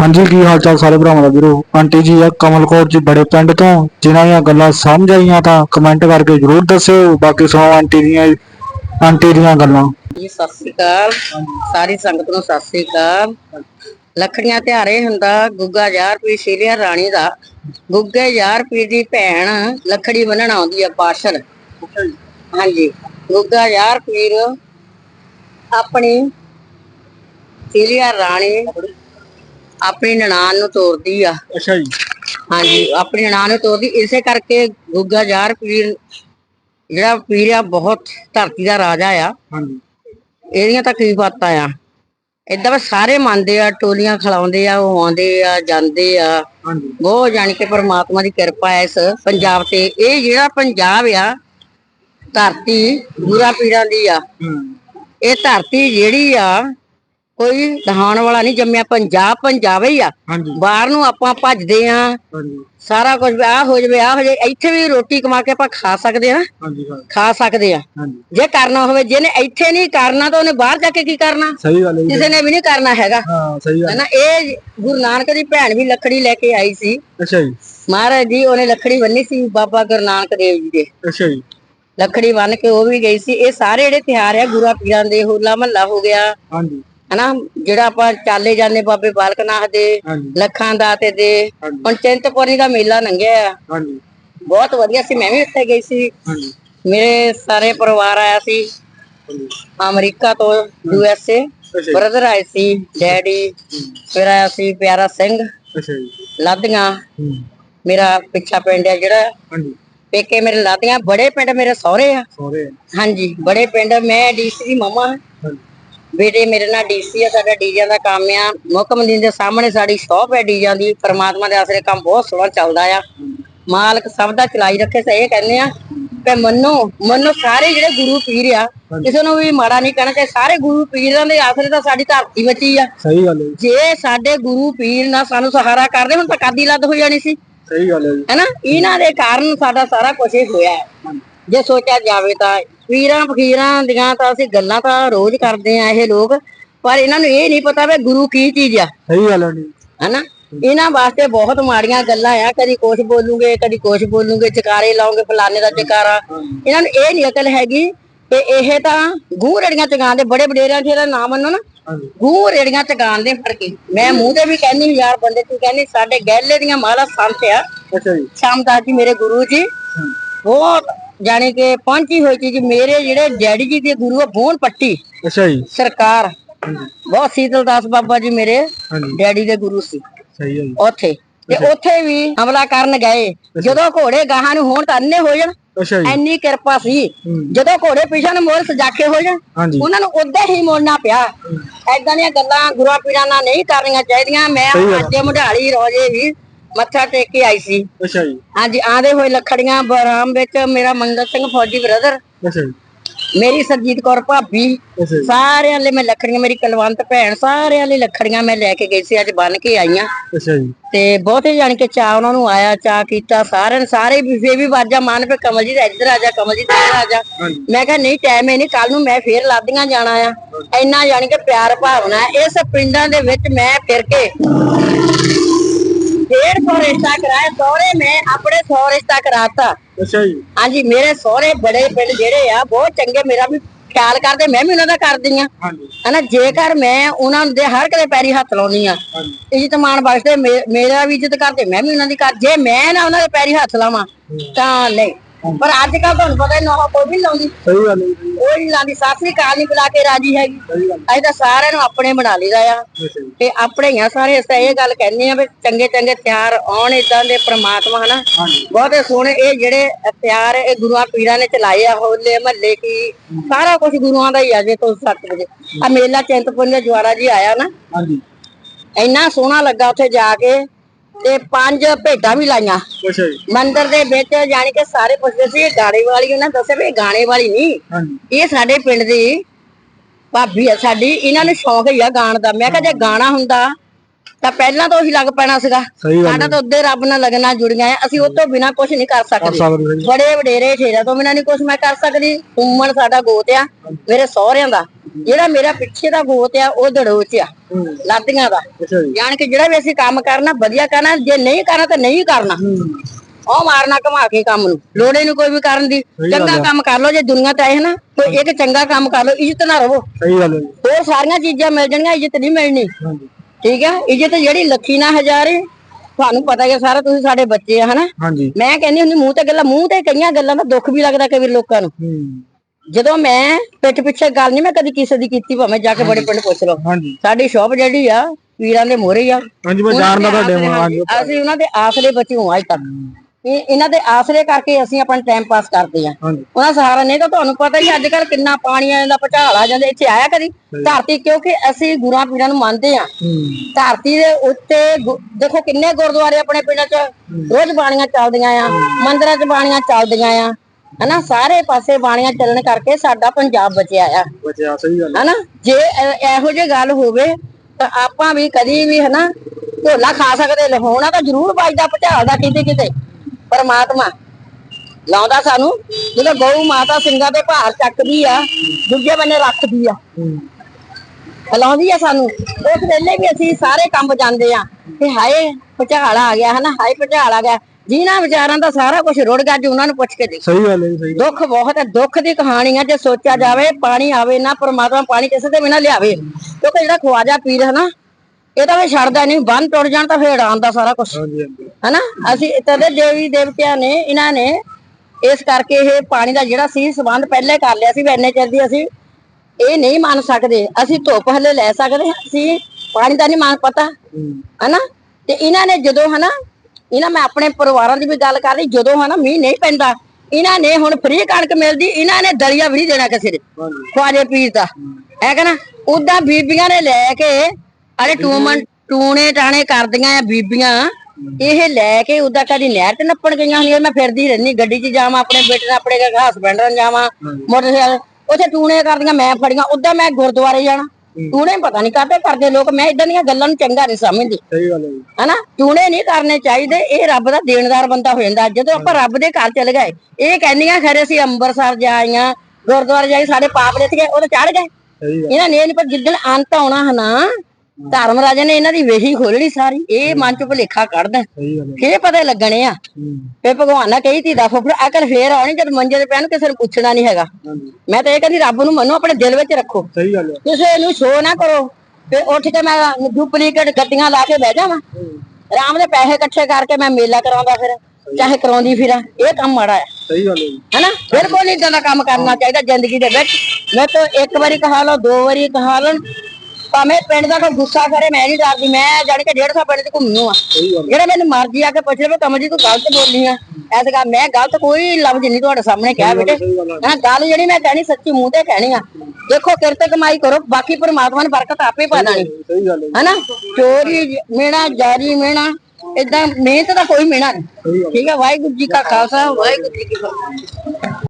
ਹਾਂਜੀ, ਕੀ ਹਾਲ ਚਾਲ ਸਾਰੇ ਭਰਾਵਾਂ ਦਾ ਵੀਰੋ? ਆਂਟੀ ਜੀ ਆ ਕਮਲਕੌਰ ਜੀ ਬੜੇ ਪਿੰਡ ਤੋਂ। ਜਿਨ੍ਹਾਂ ਦੀਆਂ ਗੱਲਾਂ ਸਮਝ ਆਈਆਂ ਤਾਂ ਕਮੈਂਟ ਕਰਕੇ ਜਰੂਰ ਦੱਸਿਓ। ਬਾਕੀ ਸੁਣੋ ਆਂਟੀ ਦੀਆਂ ਆਂਟੀ ਦੀਆਂ ਗੱਲਾਂ। ਜੀ, ਸਤਿ ਸ੍ਰੀ ਅਕਾਲ। ਸਾਰੀ ਸੰਗਤ ਨੂੰ ਸਤਿ ਸ੍ਰੀ ਅਕਾਲ। ਲੱਖੜੀਆਂ ਤਿਹਾਰੇ ਹੁੰਦਾ, ਗੁੱਗਾ ਯਾਰ ਪੀ ਸ਼ੀਲਿਆ ਰਾਣੀ ਦਾ। ਗੁੱਗੇ ਯਾਰ ਪੀ ਦੀ ਭੈਣ ਲੱਖੜੀ ਬੰਨਣ ਆਉਂਦੀ ਆ ਪਾਸ਼ਲ ਹਾਂਜੀ, ਗੁੱਗਾ ਯਾਰ ਪੀਰ ਆਪਣੀ, ਸ਼ੀਲਿਆ ਰਾਣੀ ਆਪਣੀ ਨਨਾਣ ਨੂੰ ਤੋਰਦੀ ਆ। ਅੱਛਾ ਜੀ। ਹਾਂਜੀ ਆਪਣੀ ਨਨਾਣ ਨੂੰ ਤੋਰਦੀ। ਇਸੇ ਕਰਕੇ ਗੁੱਗਾ ਯਾਰ ਪੀਰ ਜਿਹੜਾ ਪੀਰ ਆ ਬਹੁਤ ਧਰਤੀ ਦਾ ਰਾਜਾ ਆ। ਹਾਂਜੀ। ਇਹਦੀਆਂ ਤਾਂ ਕੀ ਬਾਤਾਂ ਆ। ਏਦਾਂ ਵੀ ਸਾਰੇ ਮੰਨਦੇ ਆ ਟੋਲੀਆਂ ਖਲਾਉਂਦੇ ਆ ਉਹ ਆਉਂਦੇ ਆ ਜਾਂਦੇ ਆ। ਬਹੁਤ ਜਾਣੀ ਕਿ ਪਰਮਾਤਮਾ ਦੀ ਕਿਰਪਾ ਹੈ ਇਸ ਪੰਜਾਬ ਤੇ। ਇਹ ਜਿਹੜਾ ਪੰਜਾਬ ਆ ਧਰਤੀ ਗੁਰਾ ਪੀਰਾਂ ਦੀ ਆ। ਇਹ ਧਰਤੀ ਜਿਹੜੀ ਆ ਕੋਈ ਦਹਾਣ ਵਾਲਾ ਨਹੀਂ ਜੰਮਿਆ ਪੰਜਾਬ ਪੰਜਾਬੇ ਹੀ ਆ। ਹਾਂਜੀ। ਬਾਹਰ ਨੂੰ ਆਪਾਂ ਭੱਜਦੇ ਆ। ਹਾਂਜੀ। ਸਾਰਾ ਕੁਝ ਆ ਹੋ ਜਵੇ ਆ ਹੋ ਜਾਵੇ ਇੱਥੇ ਵੀ ਰੋਟੀ ਕਮਾ ਕੇ ਆਪਾਂ ਖਾ ਸਕਦੇ ਆ ਹਾਂਜੀ ਹਾਂ, ਖਾ ਸਕਦੇ ਆ। ਜੇ ਕਰਨਾ ਹੋਵੇ ਜਿਹਨੇ ਇੱਥੇ ਨਹੀਂ ਕਰਨਾ ਤਾਂ ਉਹਨੇ ਬਾਹਰ ਜਾ ਕੇ ਕੀ ਕਰਨਾ? ਸਹੀ ਗੱਲ ਹੈ ਜੀ। ਕਿਸੇ ਨੇ ਵੀ ਨਹੀਂ ਕਰਨਾ ਹੈਗਾ। ਹਾਂ ਸਹੀ ਗੱਲ ਹਨਾ ਇਹ ਗੁਰੂ ਨਾਨਕ ਦੀ ਭੈਣ ਵੀ ਲੱਕੜੀ ਲੈ ਕੇ ਆਈ ਸੀ। ਅੱਛਾ ਜੀ। ਮਹਾਰਾਜ ਜੀ ਉਹਨੇ ਲੱਕੜੀ ਬੰਨੀ ਸੀ ਬਾਬਾ ਗੁਰੂ ਨਾਨਕ ਦੇਵ ਜੀ ਦੇ। ਅੱਛਾ ਜੀ। ਲੱਕੜੀ ਬੰਨ ਕੇ ਉਹ ਵੀ ਗਈ ਸੀ। ਇਹ ਸਾਰੇ ਜਿਹੜੇ ਤਿਹਾਰ ਆ ਗੁਰਾ ਪੀਰਾਂ ਦੇ ਹੋਲਾ ਮਹੱਲਾ ਹੋ ਗਿਆ। ਹਾਂਜੀ। ਹਨਾ? ਜਿਹੜਾ ਆਪਾਂ ਚਾਲੇ ਜਾਂਦੇ ਬਾਬੇ ਬਾਲਕ ਨਾਥ ਦੇ ਲੱਖਾਂ ਦੇ ਹਾਂਜੀ। ਹੁਣ ਚਿੰਤਪੁਰਨੀ ਦਾ ਮੇਲਾ ਲੰਘਿਆ ਆ। ਹਾਂਜੀ। ਬਹੁਤ ਵਧੀਆ ਸੀ ਮੈਂ ਵੀ ਉੱਥੇ ਗਈ ਸੀ। ਮੇਰੇ ਸਾਰੇ ਪਰਿਵਾਰ ਆਇਆ ਸੀ। ਅਮਰੀਕਾ ਤੋਂ ਯੂ ਐਸ ਏ ਬ੍ਰਦਰ ਆਏ ਸੀ ਡੈਡੀ ਫਿਰ ਆਇਆ ਸੀ ਪਿਆਰਾ ਸਿੰਘ ਹੂੰ। ਮੇਰਾ ਪਿੱਛਾ ਪਿੰਡ ਹੈ ਜਿਹੜਾ। ਹਾਂਜੀ। ਪੇਕੇ ਮੇਰੇ ਲਾਧੀਆਂ ਬੜੇ ਪਿੰਡ ਮੇਰੇ ਸਹੁਰੇ ਆ। ਸੋਰੇ ਹਾਂਜੀ ਬੜੇ ਪਿੰਡ ਮੈਂ ਡੀਸੀ ਦੀ ਮਮਾ। ਹਾਂਜੀ। ਬੇਟੇ ਮੇਰੇ ਨਾਲ ਡੀਸੀ ਆ ਸਾਡਾ ਡੀਜਾਂ ਦਾ ਕੰਮ ਆ। ਮੁੱਕਮੰਦੀ ਦੇ ਸਾਹਮਣੇ ਸਾਡੀ ਸ਼ੌਪ ਹੈ ਡੀਜਾਂ ਦੀ। ਪਰਮਾਤਮਾ ਦੇ ਆਸਰੇ ਕੰਮ ਬਹੁਤ ਸੋਹਣਾ ਚੱਲਦਾ ਆ। ਮਾਲਕ ਸਭ ਦਾ ਚਲਾਈ ਰੱਖੇ ਸਹੀ ਇਹ ਕਹਿੰਦੇ ਆ ਕਿ ਮੰਨੋ ਮੰਨੋ ਸਾਰੇ ਜਿਹੜੇ ਗੁਰੂ ਪੀਰ ਆ ਕਿਸੇ ਨੂੰ ਵੀ ਮਾੜਾ ਨਹੀਂ ਕਹਿਣਾ ਚਾਹੀਦਾ। ਸਾਰੇ ਗੁਰੂ ਪੀਰਾਂ ਦੇ ਆਸਰੇ ਤਾਂ ਸਾਡੀ ਧਰਤੀ ਬਚੀ ਆ। ਸਹੀ ਗੱਲ ਹੈ ਜੀ, ਜੇ ਸਾਡੇ ਗੁਰੂ ਪੀਰ ਨਾ ਸਾਨੂੰ ਸਹਾਰਾ ਕਰਦੇ ਹੁਣ ਤਾਂ ਕਾਦੀ ਲੱਦ ਹੋ ਜਾਣੀ ਸੀ। ਸਹੀ ਗੱਲ ਹੈ ਜੀ। ਹੈਨਾ ਇਹਨਾਂ ਦੇ ਕਾਰਨ ਸਾਡਾ ਸਾਰਾ ਕੁਝ ਹੋਇਆ। ਹੈ ਜੇ ਸੋਚਿਆ ਜਾਵੇ ਤਾਂ ਪੀਰਾਂ ਫਕੀਰਾਂ ਦੀਆਂ ਤਾਂ ਅਸੀਂ ਗੱਲਾਂ ਤਾਂ ਰੋਜ਼ ਕਰਦੇ ਆ ਇਹ ਲੋਕ ਪਰ ਇਹਨਾਂ ਨੂੰ ਇਹ ਨਹੀਂ ਪਤਾ ਵੀ ਗੁਰੂ ਕੀ ਚੀਜ਼ ਆ। ਸਹੀ ਗੱਲ ਹੈ ਜੀ। ਹੈਨਾ? ਇਹਨਾਂ ਵਾਸਤੇ ਬਹੁਤ ਮਾੜੀਆਂ ਗੱਲਾਂ ਆ ਕਦੀ ਕੁਛ ਬੋਲੂਗੇ ਕਦੀ ਕੁਛ ਬੋਲੂਗੇ ਚਕਾਰੇ ਲਾਉਂਗੇ ਫਲਾਣੇ ਦਾ ਚਕਾਰਾ। ਇਹਨਾਂ ਨੂੰ ਇਹ ਨਹੀਂ ਅਕਲ ਹੈਗੀ ਕਿ ਇਹ ਤਾਂ ਗੂੰ ਰੜੀਆਂ ਚਗਾਉਂਦੇ ਬੜੇ ਵਡੇਰਿਆਂ ਦੇ ਇਹਦਾ ਨਾਮ ਮੰਨੋ ਨਾ। ਗੂੰ ਰੇੜੀਆਂ ਚਗਾਉਂਦੇ ਫੜ ਕੇ। ਮੈਂ ਮੂੰਹ ਤੇ ਵੀ ਕਹਿੰਦੀ ਯਾਰ ਬੰਦੇ ਤੂੰ ਕਹਿੰਦੀ ਸਾਡੇ ਗਹਿਲੇ ਦੀਆਂ ਮਾਲਾ ਸੰਤ ਆ। ਅੱਛਾ ਜੀ। ਸ਼ਾਮਦਾਸ ਜੀ ਮੇਰੇ ਗੁਰੂ ਜੀ ਬਹੁਤ ਜਾਣੀ ਕਿ ਪਹੁੰਚੀ ਹੋਈ ਚੀਜ਼ ਮੇਰੇ ਜਿਹੜੇ ਡੈਡੀ ਜੀ ਦੇ ਗੁਰੂ ਆ ਬੋਨ ਪੱਟੀ। ਅੱਛਾ ਜੀ। ਸਰਕਾਰ। ਬਹੁਤ ਸੀਤਲਦਾਸ ਬਾਬਾ ਜੀ ਮੇਰੇ ਡੈਡੀ ਦੇ ਗੁਰੂ ਸੀ। ਸਹੀ ਹੈ ਜੀ। ਉੱਥੇ। ਤੇ ਉੱਥੇ ਵੀ ਹਮਲਾ ਕਰਨ ਗਏ। ਜਦੋਂ ਘੋੜੇ ਗਾਹਾਂ ਨੂੰ ਹੋਣ ਤਾਂ ਅੰਨੇ ਹੋ ਜਾਣ ਅੱਛਾ ਜੀ। ਐਨੀ ਕਿਰਪਾ ਸੀ। ਜਦੋਂ ਘੋੜੇ ਪਿਛਾਂ ਨੂੰ ਮੋਰ ਸਜਾਕੇ ਹੋ ਜਾਣ ਉਹਨਾਂ ਨੂੰ ਉਦਾਂ ਹੀ ਮੋੜਨਾ ਪਿਆ। ਐਦਾਂ ਦੀਆਂ ਗੱਲਾਂ ਗੁਰੂਆਂ ਪੀਰਾਂ ਨਾਲ ਨਹੀਂ ਕਰਨੀਆਂ ਚਾਹੀਦੀਆਂ। ਮੈਂ। ਅੱਜ ਮਢਾਲੀ ਰੋਜੇ ਵੀ ਮੱਥਾ ਟੇਕ ਕੇ ਆਈ ਸੀ। ਅੱਛਾ ਜੀ। ਹਾਂਜੀ ਆਂਦੇ ਹੋਏ ਲੱਖੜੀਆਂ ਬਰਾਮ ਵਿੱਚ ਮੇਰਾ ਮੰਗਲ ਸਿੰਘ ਫੌਜੀ ਬ੍ਰਦਰ ਅੱਛਾ ਜੀ। ਮੇਰੀ ਸਰਜੀਤ ਕੌਰ ਭਾਬੀ ਸਾਰਿਆਂ ਲਈ ਮੈਂ ਲੱਖੜੀਆਂ ਮੇਰੀ ਕਲਵੰਤ ਭੈਣ ਸਾਰਿਆਂ ਲਈ ਲੱਖੜੀਆਂ ਮੈਂ ਲੈ ਕੇ ਗਈ ਸੀ ਅੱਜ ਬੰਨ ਕੇ ਆਈਆਂ। ਅੱਛਾ ਜੀ। ਤੇ ਬਹੁਤੇ ਜਾਣ ਕੇ ਚਾਹ ਉਹਨਾਂ ਨੂੰ ਆਇਆ ਚਾਹ ਕੀਤਾ ਸਾਰਿਆਂ ਸਾਰੇ ਵੀ ਵੀ ਵਾਜਾ ਮਾਨ ਪੇ ਕਮਲ ਜੀ ਦਾ ਇੱਧਰ ਆ ਜਾ ਕਮਲ ਜੀ ਦਾ ਇੱਧਰ ਆ ਜਾ। ਮੈਂ ਕਿਹਾ ਨਹੀਂ ਟਾਈਮ ਹੈ ਨਹੀਂ ਕੱਲ ਨੂੰ ਮੈਂ ਫੇਰ ਲਾਦੀਆਂ ਜਾਣਾ ਆ। ਇੰਨਾ ਜਾਣੀ ਕਿ ਪਿਆਰ ਭਾਵਨਾ। ਇਸ ਪਿੰਡਾਂ ਦੇ ਵਿੱਚ ਮੈਂ ਫਿਰ ਕੇ ਡੇਢ ਸੌ ਰਿਸ਼ਤਾ ਕਰਾਇਆ ਸਹੁਰੇ ਮੈਂ ਆਪਣੇ ਸੌ ਰਿਸ਼ਤਾ ਕਰਾਤਾ। ਅੱਛਾ ਜੀ। ਹਾਂਜੀ ਮੇਰੇ ਸਹੁਰੇ ਬੜੇ ਪਿੰਡ ਜਿਹੜੇ ਆ ਬਹੁਤ ਚੰਗੇ ਮੇਰਾ ਵੀ ਖਿਆਲ ਕਰਦੇ ਮੈਂ ਵੀ ਉਹਨਾਂ ਦਾ ਕਰਦੀ ਆ ਹਾਂਜੀ। ਹਨਾ ਜੇਕਰ ਮੈਂ ਉਹਨਾਂ ਦੇ ਹਰ ਕਦੇ ਪੈਰੀ ਹੱਥ ਲਾਉਣੀ ਆ ਹਾਂਜੀ। ਇੱਜ਼ਤ ਮਾਣ ਬਖਸ਼ਦੇ ਮੇ- ਮੇਰਾ ਵੀ ਇੱਜ਼ਤ ਕਰਦੇ ਮੈਂ ਵੀ ਉਹਨਾਂ ਦੀ ਕਰ ਜੇ ਮੈਂ ਨਾ ਉਹਨਾਂ ਦੇ ਪੈਰੀ ਹੱਥ ਲਾਵਾਂ ਤਾਂ ਨਹੀਂ। ਪਰ ਅੱਜ ਕੱਲ ਤੁਹਾਨੂੰ ਪਤਾ ਨੋ ਕੋਈ ਵੀ ਲਾਉਂਦੀ। ਸਹੀ ਗੱਲ ਹੈ ਉਹ ਨਹੀਂ ਲਾਉਂਦੀ। ਸਾਸਰੀ ਕਾਲ ਨਹੀਂ ਬੁਲਾ ਕੇ ਰਾਜੀ ਹੈਗੀ। ਅਸੀਂ ਤਾਂ ਸਾਰਿਆਂ ਨੂੰ ਆਪਣੇ ਬਣਾ ਲਈਦਾ ਆ। ਤੇ ਆਪਣੇ ਹੀ ਆ ਸਾਰੇ ਅਸੀਂ ਤਾਂ ਇਹ ਗੱਲ ਕਹਿੰਦੇ ਆ ਵੀ ਚੰਗੇ ਚੰਗੇ ਤਿਆਰ ਆਉਣ ਇਦਾਂ ਦੇ ਪ੍ਰਮਾਤਮਾ ਹਨਾ? ਬਹੁਤੇ ਸੋਹਣੇ ਇਹ ਜਿਹੜੇ ਤਿਆਰ ਇਹ ਗੁਰੂਆਂ ਪੀਰਾਂ ਨੇ ਚਲਾਏ ਆ ਹੋਲੇ ਮਹੱਲੇ ਕੀ ਸਾਰਾ ਕੁਝ ਗੁਰੂਆਂ ਦਾ ਹੀ ਆ ਜੇ ਤੋਂ 7 ਵਜੇ। ਆ ਮੇਲਾ ਚਿੰਤਪੁਰਨੀ ਦਾ ਜਵਾਰਾ ਜੀ ਆਇਆ ਨਾ। ਹਾਂਜੀ। ਇੰਨਾ ਸੋਹਣਾ ਲੱਗਾ ਉੱਥੇ ਜਾ ਕੇ। ਤੇ ਪੰਜ ਭੇਡਾਂ ਵੀ ਲਾਈਆਂ। ਅੱਛਾ ਜੀ। ਮੰਦਿਰ ਦੇ ਵਿੱਚ ਜਾਣੀ ਕਿ ਸਾਰੇ ਪੁੱਛਦੇ ਸੀ ਇਹ ਗਾਣੇ ਵਾਲੀ ਉਹਨਾਂ ਦੱਸਿਆ ਵੀ ਇਹ ਗਾਣੇ ਵਾਲੀ ਨਹੀਂ ਇਹ ਸਾਡੇ ਪਿੰਡ ਦੀ ਭਾਬੀ ਆ ਸਾਡੀ ਇਹਨਾਂ ਨੂੰ ਸ਼ੌਂਕ ਹੀ ਆ ਗਾਣ ਦਾ। ਮੈਂ ਕਿਹਾ ਜੇ ਗਾਣਾ ਹੁੰਦਾ ਤਾਂ ਪਹਿਲਾਂ ਤੋਂ ਹੀ ਲੱਗ ਪੈਣਾ ਸੀਗਾ। ਸਾਡਾ ਤਾਂ ਉੱਦੇ ਰੱਬ ਨਾਲ ਲੱਗਣਾ ਜੁੜੀਆਂ ਆ। ਅਸੀਂ ਉਹ ਤੋਂ ਬਿਨਾ ਕੁਝ ਨਹੀਂ ਕਰ ਸਕਦੇ। ਬੜੇ ਵਡੇਰੇ ਠੇਰਾ ਤੋਂ ਬਿਨਾ ਨਹੀਂ ਕੁਝ ਮੈਂ ਕਰ ਸਕਦੀ। ਉਮਰ ਸਾਡਾ ਗੋਤ ਆ। ਮੇਰੇ ਸਹੁਰਿਆਂ ਦਾ। ਜਿਹੜਾ ਮੇਰਾ ਪਿੱਛੇ ਦਾ ਗੋਤ ਆ ਉਹ ਦੜੋਚ ਆ ਲਾਦੀਆਂ ਦਾ। ਜਾਣ ਕੇ ਜਿਹੜਾ ਵੀ ਅਸੀਂ ਕੰਮ ਕਰਨਾ ਵਧੀਆ ਕਰਨਾ ਜੇ ਨਹੀਂ ਕਰਨਾ ਤਾਂ ਨਹੀਂ ਕਰਨਾ। ਉਹ ਮਾਰਨਾ ਘਮਾ ਕੇ ਕੰਮ ਨੂੰ ਲੋੜੇ ਨੂੰ ਕੋਈ ਵੀ ਕਰਨ ਦੀ। ਚੰਗਾ। ਕੰਮ ਕਰ ਲਓ ਜੇ ਦੁਨੀਆ ਤੇ ਆਏ ਨਾ ਕੋਈ ਇੱਕ ਚੰਗਾ ਕੰਮ ਕਰ ਲਓ ਇੱਜ਼ਤ ਨਾ ਰਵੋ ਸਹੀ ਗੱਲ ਹੈ ਹੋਰ ਸਾਰੀਆਂ ਚੀਜ਼ਾਂ ਮਿਲ ਜਾਣਗੀਆਂ ਇੱਜ਼ਤ ਨਹੀਂ ਮਿਲਣੀ। ਠੀਕ ਹੈ ਇੱਜ਼ਤ ਜਿਹੜੀ ਲੱਖੀ ਨਾ ਹਜ਼ਾਰੇ ਤੁਹਾਨੂੰ ਪਤਾ ਹੀ ਸਾਰਾ ਤੁਸੀਂ ਸਾਡੇ ਬੱਚੇ ਆ ਹਨਾ? ਮੈਂ ਕਹਿੰਦੀ ਹੁੰਦੀ ਮੂੰਹ ਤੇ ਗੱਲਾਂ ਮੂੰਹ ਤੇ ਕਈਆਂ ਗੱਲਾਂ ਦਾ ਦੁੱਖ ਵੀ ਲੱਗਦਾ ਕਈ ਲੋਕਾਂ ਨੂੰ। ਜਦੋਂ ਮੈਂ ਪਿੱਠ ਪਿੱਛੇ ਗੱਲ ਨਹੀਂ ਮੈਂ ਕਦੀ ਕਿਸੇ ਦੀ ਕੀਤੀ ਭਾਵੇਂ ਜਾ ਕੇ ਬੜੇ ਪਿੰਡ ਪੁੱਛ ਲਓ। ਹਾਂਜੀ। ਸਾਡੀ ਸ਼ੌਪ ਜਿਹੜੀ ਆ ਵੀਰਾਂ ਦੇ ਮੋਹਰੇ ਆ। ਹਾਂਜੀ ਮੈਂ ਜਾਣਦਾ ਤੁਹਾਡੇ ਮੂੰਹ ਹਾਂਜੀ। ਅਸੀਂ ਉਹਨਾਂ ਦੇ ਆਸਰੇ ਬੱਚੇ ਹਾਂ ਅੱਜ ਤੱਕ। ਇਹ ਇਹਨਾਂ ਦੇ ਆਸਰੇ ਕਰਕੇ ਅਸੀਂ ਆਪਣਾ ਟਾਈਮ ਪਾਸ ਕਰਦੇ ਆ ਉਹਨਾਂ ਸਹਾਰਾ ਨਹੀਂ ਤਾਂ ਤੁਹਾਨੂੰ ਪਤਾ ਹੀ ਅੱਜ ਕੱਲ ਕਿੰਨਾ ਪਾਣੀ ਆ ਜਾਂਦਾ ਭਚਾਲ ਆ ਜਾਂਦੇ ਇੱਥੇ ਆਇਆ ਕਦੀ? ਧਰਤੀ ਕਿਉਂਕਿ ਅਸੀਂ ਗੁਰਾਂ ਪੀਰਾਂ ਨੂੰ ਮੰਨਦੇ ਆ ਧਰਤੀ ਦੇ ਉੱਤੇ ਦੇਖੋ ਕਿੰਨੇ ਗੁਰਦੁਆਰੇ ਆਪਣੇ ਪਿੰਡਾਂ 'ਚ ਰੋਜ਼ ਬਾਣੀਆਂ ਚੱਲਦੀਆਂ ਆ ਮੰਦਿਰਾਂ 'ਚ ਬਾਣੀਆਂ ਚੱਲਦੀਆਂ ਆ। ਹਨਾ ਸਾਰੇ ਪਾਸੇ ਬਾਣੀਆਂ ਚੱਲਣ ਕਰਕੇ ਸਾਡਾ ਪੰਜਾਬ ਬਚਿਆ ਆ। ਬਚਿਆ ਸਹੀ ਗੱਲ ਹੈ। ਹਨਾ ਜੇ ਇਹ- ਇਹੋ ਜਿਹੀ ਗੱਲ ਹੋਵੇ ਤਾਂ ਆਪਾਂ ਵੀ ਕਦੀ ਵੀ ਹਨਾ ਢੋਲਾ ਖਾ ਸਕਦੇ ਲਹਾਉਣਾ ਤਾਂ ਜ਼ਰੂਰ ਵੱਜਦਾ ਭਚਾਲ ਦਾ ਕਿਤੇ ਕਿਤੇ। ਪਰਮਾਤਮਾ ਲਾਉਂਦਾ ਸਾਨੂੰ ਜਦੋਂ ਗਊ ਮਾਤਾ ਸਿੰਘਾਂ ਦੇ ਭਾਰ ਚੱਕਦੀ ਆ ਦੂਜੇ ਬੰਨੇ ਰੱਖਦੀ ਆ। ਹੂੰ ਲਾਉਂਦੀ ਆ ਸਾਨੂੰ। ਉਸ ਵੇਲੇ ਵੀ ਅਸੀਂ ਸਾਰੇ ਕੰਮ ਜਾਂਦੇ ਆ ਕਿ ਹਾਏ ਭਚਾਲ ਆ ਗਿਆ ਹਨਾ ਹਾਏ ਭਚਾਲ ਆ ਗਿਆ। ਜਿਨ੍ਹਾਂ ਵਿਚਾਰਾਂ ਦਾ ਸਾਰਾ ਕੁਝ ਰੁੜ ਗਿਆ ਜੀ ਉਹਨਾਂ ਨੂੰ ਪੁੱਛ ਕੇ ਦੇਖ। ਸਹੀ ਗੱਲ ਹੈ ਜੀ, ਸਹੀ ਦੁੱਖ ਬਹੁਤ ਹੈ ਦੁੱਖ ਦੀ ਕਹਾਣੀ ਹੈ ਜੇ ਸੋਚਿਆ ਜਾਵੇ ਪਾਣੀ ਆਵੇ ਨਾ ਪਰਮਾਤਮਾ ਪਾਣੀ ਕਿਸੇ ਦੇ ਬਿਨਾਂ ਲਿਆਵੇ। ਕਿਉਂਕਿ ਜਿਹੜਾ ਖਵਾਜਾ ਪੀਰ ਹੈ ਨਾ ਇਹ ਤਾਂ ਵੀ ਛੱਡਦਾ ਨਹੀਂ ਬੰਨ ਟੁੱਟ ਜਾਣ ਤਾਂ ਫੇਰ ਆਉਂਦਾ ਸਾਰਾ ਕੁਝ ਹਾਂਜੀ ਹਾਂਜੀ। ਹਨਾ? ਅਸੀਂ ਤਦੇ ਦੇਵੀ ਦੇਵਤਿਆਂ ਨੇ ਇਹਨਾਂ ਨੇ ਇਸ ਕਰਕੇ ਇਹ ਪਾਣੀ ਦਾ ਜਿਹੜਾ ਸੀ ਸਬੰਧ ਪਹਿਲੇ ਕਰ ਲਿਆ ਸੀ ਵੀ ਇੰਨੇ ਚਿਰ ਦੀ ਅਸੀਂ ਇਹ ਨਹੀਂ ਮੰਨ ਸਕਦੇ। ਅਸੀਂ ਧੁੱਪ ਹਲੇ ਲੈ ਸਕਦੇ ਹਾਂ ਅਸੀਂ ਪਾਣੀ ਦਾ ਨਹੀਂ ਮੰਨ ਪਤਾ। ਹਨਾ? ਤੇ ਇਹਨਾਂ ਨੇ ਜਦੋਂ ਹਨਾ ਇਹਨਾਂ ਮੈਂ ਆਪਣੇ ਪਰਿਵਾਰਾਂ ਦੀ ਵੀ ਗੱਲ ਕਰ ਰਹੀ ਜਦੋਂ ਹਨਾ ਮੀਂਹ ਨਹੀਂ ਪੈਂਦਾ ਇਹਨਾਂ ਨੇ ਹੁਣ ਫ੍ਰੀ ਕਣਕ ਮਿਲਦੀ ਇਹਨਾਂ ਨੇ ਦਲੀਆ ਵੀ ਨਹੀਂ ਦੇਣਾ ਕਿਸੇ ਦੇ ਖਵਾਜੇ ਪੀਰ ਦਾ। ਹੈ ਨਾ? ਉਦਾਂ ਬੀਬੀਆਂ ਨੇ ਲੈ ਕੇ ਅਰੇ ਟੂਮਨ ਟੂਣੇ ਟਾਣੇ ਕਰਦੀਆਂ ਆ ਬੀਬੀਆਂ ਇਹ ਲੈ ਕੇ ਉਦਾਂ ਕਦੀ ਨਹਿਰ ਤੇ ਨੱਪਣ ਗਈਆਂ ਹੁੰਦੀਆਂ ਮੈਂ ਫਿਰਦੀ ਰਹਿੰਦੀ ਗੱਡੀ 'ਚ ਜਾਵਾਂ ਆਪਣੇ ਬੇਟੇ ਨਾਲ ਆਪਣੇ ਹਸਬੰਡ ਨਾਲ ਜਾਵਾਂ ਮੋਟਰਸਾਈਕਲ ਉੱਥੇ ਟੂਣੇ ਕਰਦੀਆਂ ਮੈਂ ਫੜੀਆਂ ਉਦਾਂ ਮੈਂ ਗੁਰਦੁਆਰੇ ਜਾਣਾ। ਟੂਣੇ ਪਤਾ ਨਹੀਂ ਕਾਹਤੇ ਕਰਦੇ ਲੋਕ ਮੈਂ ਇਦਾਂ ਦੀਆਂ ਗੱਲਾਂ ਨੂੰ ਚੰਗਾ ਨਹੀਂ ਸਮਝਦੀ। ਸਹੀ ਗੱਲ ਹੈ ਜੀ। ਹਨਾ? ਟੂਣੇ ਨਹੀਂ ਕਰਨੇ ਚਾਹੀਦੇ ਇਹ ਰੱਬ ਦਾ ਦੇਣਦਾਰ ਬੰਦਾ ਹੋ ਜਾਂਦਾ। ਜਦੋਂ ਆਪਾਂ ਰੱਬ ਦੇ ਘਰ ਚਲੇ ਗਏ ਇਹ ਕਹਿੰਦੀਆਂ ਖਰੇ ਅਸੀਂ ਅੰਮ੍ਰਿਤਸਰ ਜਾਈਆਂ ਗੁਰਦੁਆਰੇ ਜਾਈ ਸਾਡੇ ਪਾਪ ਲਿੱਥ ਗਏ ਉਹ ਤਾਂ ਚੜ ਗਏ। ਇਹਨਾਂ ਨੇ ਇਹ ਨੀ ਪਰ ਜਿੱਦਣ ਅੰਤ ਆਉਣਾ ਹਨਾ ਧਰਮ ਰਾਜਾ ਨੇ ਇਹਨਾਂ ਦੀ ਵੇਹੀ ਖੋਲਣੀ ਸਾਰੀ। ਇਹ ਮਨ ਚ ਭੁਲੇਖਾ ਕੱਢਦਾ। ਕਿਹੜੇ ਪਤਾ ਲੱਗਣੇ ਆ। ਫੇ ਭਗਵਾਨ ਨੇ ਕਹੀ ਤੀ ਦਾ ਫੁੱਫੜ ਅਕਲ ਫੇਰ ਆਉਣੀ ਜਦ ਮੰਜੇ ਤੇ ਪੈਣ ਕਿਸੇ ਨੂੰ ਪੁੱਛਣਾ ਨਹੀਂ ਹੈਗਾ। ਮੈਂ ਤਾਂ ਇਹ ਕਹਿੰਦੀ ਰੱਬ ਨੂੰ ਮੰਨੋ ਆਪਣੇ ਦਿਲ ਵਿੱਚ ਰੱਖੋ। ਸਹੀ ਗੱਲ ਹੈ। ਕਿਸੇ ਨੂੰ ਸ਼ੋ ਨਾ ਕਰੋ। ਤੇ ਉੱਠ ਕੇ ਮੈਂ ਡੁਪਲੀਕੇਟ ਗੱਡੀਆਂ ਲਾ ਕੇ ਬਹਿ ਜਾਵਾਂ। ਆਰਾਮ ਦੇ ਪੈਸੇ ਇਕੱਠੇ ਕਰਕੇ ਮੈਂ ਮੇਲਾ ਕਰਾਉਂਦਾ ਫਿਰ ਚਾਹੇ ਕਰਾਉਂਦੀ ਫਿਰਾਂ। ਇਹ ਕੰਮ ਮਾੜਾ ਹੈ। ਸਹੀ ਗੱਲ ਹੈ ਹਨਾ? ਬਿਲਕੁਲ ਨਹੀਂ ਇਦਾਂ ਦਾ ਕੰਮ ਕਰਨਾ ਚਾਹੀਦਾ ਜ਼ਿੰਦਗੀ ਦੇ ਵਿੱਚ। ਮੈਂ ਤਾਂ ਇੱਕ ਵਾਰੀ ਕਹਾ ਲਓ ਦੋ ਵਾਰੀ ਕਹਾ ਲਓ। ਭਾਵੇਂ ਪਿੰਡ ਦਾ ਕੋਈ ਗੁੱਸਾ ਕਰੇ ਮੈਂ ਨਹੀਂ ਡਰਦੀ ਮੈਂ ਜਾਣ ਕੇ 150 ਪਿੰਡ ਚ ਘੁੰਮੂ ਆ। ਜਿਹੜਾ ਮੈਨੂੰ ਮਰਜ਼ੀ ਆ ਕੇ ਪੁੱਛ ਲਵੇ ਕਮਲ ਜੀ ਤੂੰ ਗਲਤ ਬੋਲੀ ਆ। ਐਸੇ ਕਹਾ ਮੈਂ ਗਲਤ ਕੋਈ ਲਫ਼ਜ਼ ਨਹੀਂ ਤੁਹਾਡੇ ਸਾਹਮਣੇ ਕਿਹਾ ਬੇਟੇ। ਹੈ ਗੱਲ ਜਿਹੜੀ ਮੈਂ ਕਹਿਣੀ ਸੱਚੀ ਮੂੰਹ ਤੇ ਕਹਿਣੀ ਆ। ਦੇਖੋ ਕਿਰਤ ਕਮਾਈ ਕਰੋ ਬਾਕੀ ਪਰਮਾਤਮਾ ਨੇ ਬਰਕਤ ਆਪੇ ਪਾ ਦੇਣੀ ਹਨਾ ਚੋਰੀ ਮੇਣਾ ਜਾਰੀ ਮੇਣਾ ਇਦਾਂ ਮਿਹਨਤ ਦਾ ਕੋਈ ਮੇਣਾ ਨਹੀਂ। ਠੀਕ ਹੈ ਵਾਹਿਗੁਰੂ ਜੀ ਕਾ ਖਾਲਸਾ ਵਾਹਿਗੁਰੂ ਜੀ ਕੀ ਫਤਿਹ।